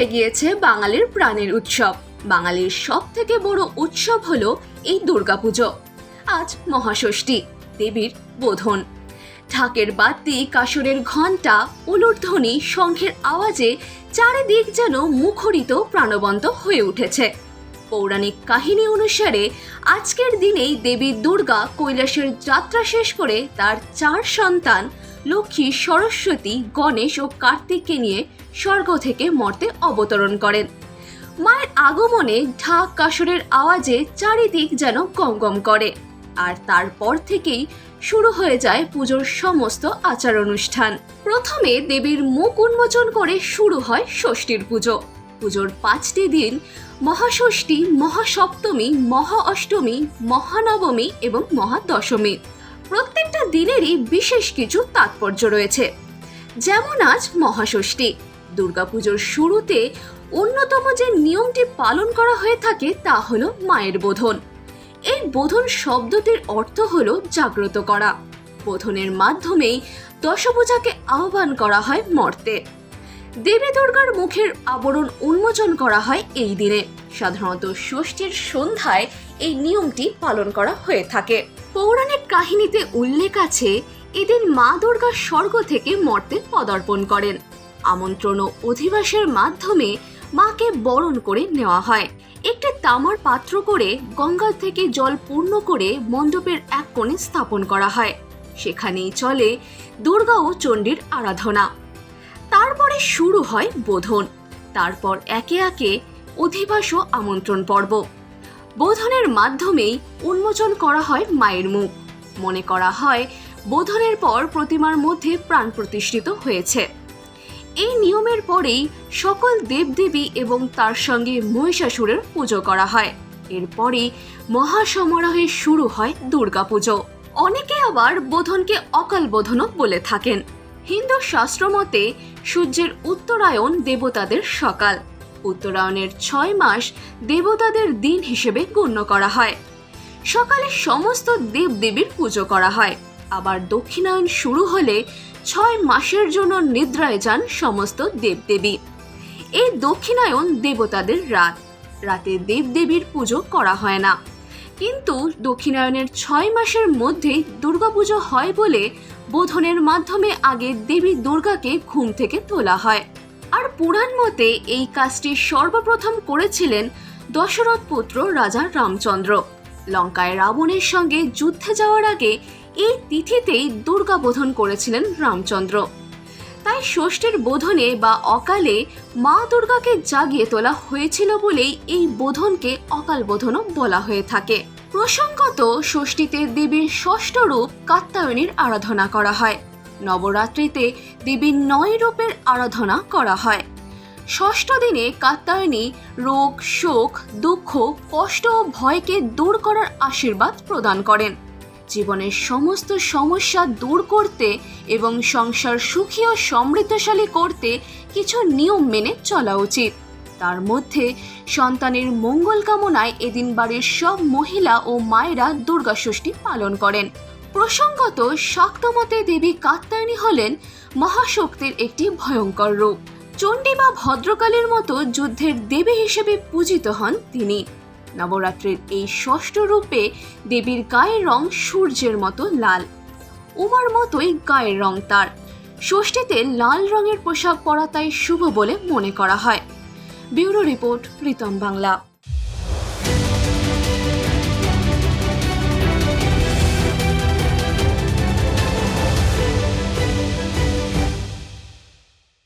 হয়ে গিয়েছে বাঙালির প্রাণের উৎসব। বাঙালির সব থেকে বড় উৎসব হলো এই দুর্গাপুজো। আজ মহাষষ্ঠী, দেবীর বোধন। ঢাকের বাদ্যি কাসরের ঘণ্টা উলুধ্বনি শঙ্খের আওয়াজে চারিদিক যেন মুখরিত, প্রাণবন্ত হয়ে উঠেছে। পৌরাণিক কাহিনী অনুসারে আজকের দিনেই দেবী দুর্গা কৈলাসের যাত্রা শেষ করে তার চার সন্তান লক্ষ্মী, সরস্বতী, গণেশ ও কার্তিককে নিয়ে স্বর্গ থেকে মর্তে অবতরণ করেন। মায়ের আগমনে ঢাক কাসরের আওয়াজে চারিদিক যেন গমগম করে। আর তারপর থেকেই শুরু হয়ে যায় পুজোর সমস্ত আচার অনুষ্ঠান প্রথমে দেবীর মুখ উন্মোচন করে শুরু হয় ষষ্ঠীর পুজো। পুজোর পাঁচটি দিন মহাষষ্ঠী, মহাসপ্তমী মহা অষ্টমী মহানবমী এবং মহাদশমী। প্রত্যেকটা দিনেরই বিশেষ কিছু তাৎপর্য রয়েছে। যেমন আজ মহাষষ্ঠী। দুর্গাপুজোর শুরুতে অন্যতম যে নিয়মটি পালন করা হয়ে থাকে তা হলো মায়ের বোধন। এই বোধন শব্দটির অর্থ হলো জাগ্রত করা। বোধনের মাধ্যমেই দশভূজাকে আহ্বান করা হয় মর্তে। দেবী দুর্গার মুখের আবরণ উন্মোচন করা হয় এই দিনে। সাধারণত ষষ্ঠীর সন্ধ্যায় এই নিয়মটি পালন করা হয়ে থাকে। পৌরাণিক কাহিনীতে উল্লেখ আছে এদিন মা দুর্গা স্বর্গ থেকে মর্তে পদার্পণ করেন। আমন্ত্রণ ও অধিবাসের মাধ্যমে মাকে বরণ করে নেওয়া হয়। একটি তামার পাত্র করে গঙ্গা থেকে জল পূর্ণ করে মণ্ডপের এক কোণে স্থাপন করা হয়। সেখানেই চলে দুর্গা ও চণ্ডীর আরাধনা। তারপরে শুরু হয় বোধন। তারপর একে একে অধিবাস ও আমন্ত্রণ পর্ব। বোধনের মাধ্যমেই উন্মোচন করা হয় মায়ের মুখ। মনে করা হয়, বোধনের পর প্রতিমার মধ্যে প্রাণ প্রতিষ্ঠিত হয়েছে। এই নিয়মের পরেই সকল দেবদেবী এবং তার সঙ্গে মহিষাসুরের পুজো করা হয়। এরপরেই মহাসমারোহে শুরু হয় দুর্গাপুজো। অনেকে আবার বোধনকে অকাল বোধনও বলে থাকেন। হিন্দু শাস্ত্র মতে সূর্যের উত্তরায়ণ দেবতাদের সকাল। উত্তরায়ণের ছয় মাস দেবতাদের দিন হিসেবে গণ্য করা হয়। সকালে সমস্ত দেবদেবীর পুজো করা হয়। আবার দক্ষিণায়ন শুরু হলে ছয় মাসের জন্য নিদ্রায় যান সমস্ত দেবদেবী। এই দক্ষিণায়ন দেবতাদের রাত। রাতে দেবদেবীর পুজো করা হয় না। কিন্তু দক্ষিণায়নের ছয় মাসের মধ্যেই দুর্গাপুজো হয় বলে বোধনের মাধ্যমে আগে দেবী দুর্গাকে ঘুম থেকে তোলা হয়। পুরাণ মতে এই কাজটি সর্বপ্রথম করেছিলেন দশরথ পুত্র রাজা রামচন্দ্র। লঙ্কায় রাবণের সঙ্গে যুদ্ধে যাওয়ার আগে এই তিথিতেই দুর্গা বোধন করেছিলেন রামচন্দ্র। তাই ষষ্ঠীর বোধনে বা অকালে মা দুর্গাকে জাগিয়ে তোলা হয়েছিল বলেই এই বোধনকে অকাল বোধনও বলা হয়ে থাকে। প্রসঙ্গত ষষ্ঠীতে দেবীর ষষ্ঠ রূপ কাত্তায়নীর আরাধনা করা হয়। নবরাত্রিতে দেবীর নয় রূপের আরাধনা করা হয়। ষষ্ঠ দিনে কাত্তায়নী রোগ, শোক, দুঃখ, কষ্ট ও ভয়কে দূর করার আশীর্বাদ প্রদান করেন। জীবনের সমস্ত সমস্যা দূর করতে এবং সংসার সুখী ও সমৃদ্ধশালী করতে কিছু নিয়ম মেনে চলা উচিত। তার মধ্যে সন্তানের মঙ্গল কামনায় এদিন বাড়ির সব মহিলা ও মায়েরা দুর্গা ষষ্ঠী পালন করেন। প্রসঙ্গত, শাক্তমতে দেবী কাত্যায়নী হলেন মহাশক্তির একটি ভয়ঙ্কর রূপ। চণ্ডী বা ভদ্রকালীর মতো যুদ্ধের দেবী হিসেবে পূজিত হন তিনি। নবরাত্রির এই ষষ্ঠ রূপে দেবীর গায়ের রং সূর্যের মতো লাল। উমার মতোই গায়ের রং তার। ষষ্ঠীতে লাল রঙের পোশাক পরা তাই শুভ বলে মনে করা হয়। Bureau report, Pritam Bangla.